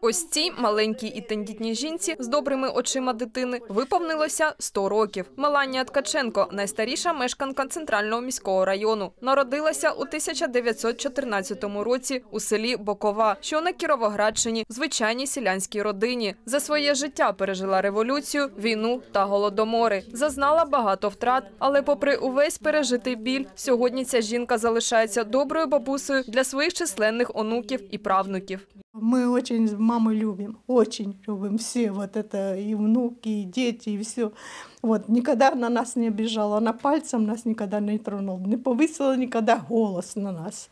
Ось цій маленькій і тендітній жінці з добрими очима дитини виповнилося 100 років. Меланія Ткаченко найстаріша мешканка центрального міського району. Народилася у 1914 році у селі Бокова, що на Кіровоградщині, звичайній селянській родині. За своє життя пережила революцію, війну та голодомори. Зазнала багато втрат, але, попри увесь пережитий біль, сьогодні ця жінка залишається доброю бабусею для своїх численних онуків і правнуків. Мы очень маму любим, очень любим все, вот это и внуки, и дети, и все. Вот, никогда на нас не обижала, она пальцем нас никогда не тронула, не повысила никогда голос на нас.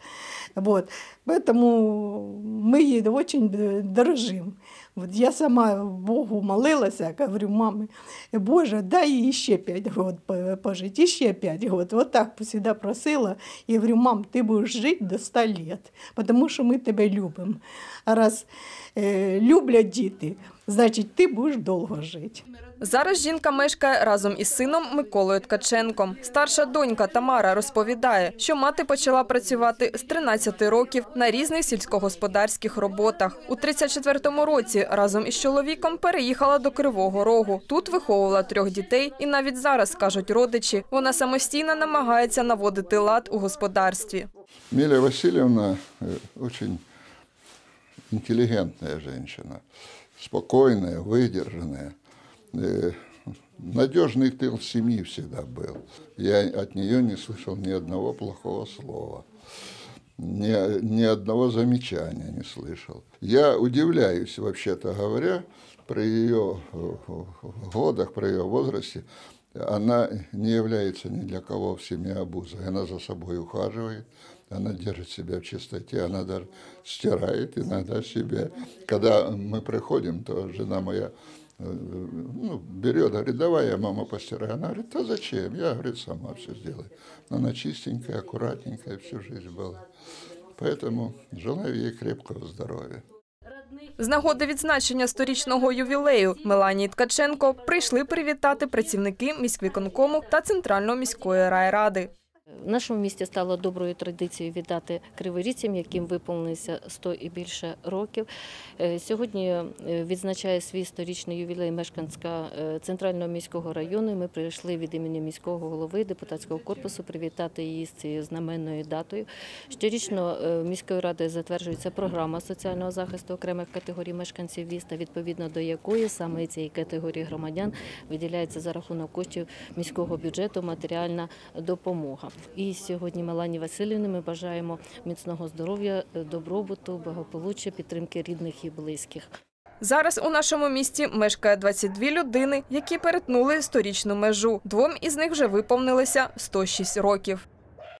Вот, поэтому мы ей очень дорожим. Вот я сама Богу молилась, я говорю, мамы, Боже, дай ей еще пять год по- пожить, еще пять год. Вот так всегда просила. И говорю, мам, ты будешь жить до 100 лет, потому что мы тебя любим. А раз е, люблять діти, значить ти будеш довго жити. Зараз жінка мешкає разом із сином Миколою Ткаченком. Старша донька Тамара розповідає, що мати почала працювати з 13 років на різних сільськогосподарських роботах. У 34-му році разом із чоловіком переїхала до Кривого Рогу. Тут виховувала трьох дітей, і навіть зараз кажуть родичі, вона самостійно намагається наводити лад у господарстві. Миля Васильевна э, очень интеллигентная женщина, спокойная, выдержанная. Э, Надежный тыл семьи всегда был. Я от нее не слышал ни одного плохого слова, ни, ни одного замечания не слышал. Я удивляюсь, вообще-то говоря, при ее э, годах, при ее возрасте, она не является ни для кого в семье обузой. Она за собой ухаживает, она держит себя в чистоте, она даже стирает иногда себе. Когда мы приходим, то жена моя э, ну, берет, говорит, давай я, мама, постираю. Она говорит, да зачем? Я, говорит, сама все сделаю. Она чистенькая, аккуратненькая всю жизнь была. Поэтому желаю ей крепкого здоровья. З нагоди відзначення сторічного ювілею Меланії Ткаченко прийшли привітати працівники міськвиконкому та центральної міської райради. В нашому місті стало доброю традицією віддати криворіцям, яким виповнилося 100 і більше років. Е, Сьогодні е, відзначає свій сторічний ювілей мешканська е, центрального міського району. Ми прийшли від імені міського голови депутатського корпусу привітати її з цією знаменною датою. Щорічно міською радою затверджується програма соціального захисту окремих категорій мешканців міста, відповідно до якої саме цієї категорії громадян виділяється за рахунок коштів міського бюджету матеріальна допомога. І сьогодні Мелані Васильівні ми бажаємо міцного здоров'я, е, добробуту, благополуччя, підтримки рідних і близьких. Зараз у нашому місті мешкає 22 людини, які перетнули сторічну межу. Двом із них вже виповнилося 106 років.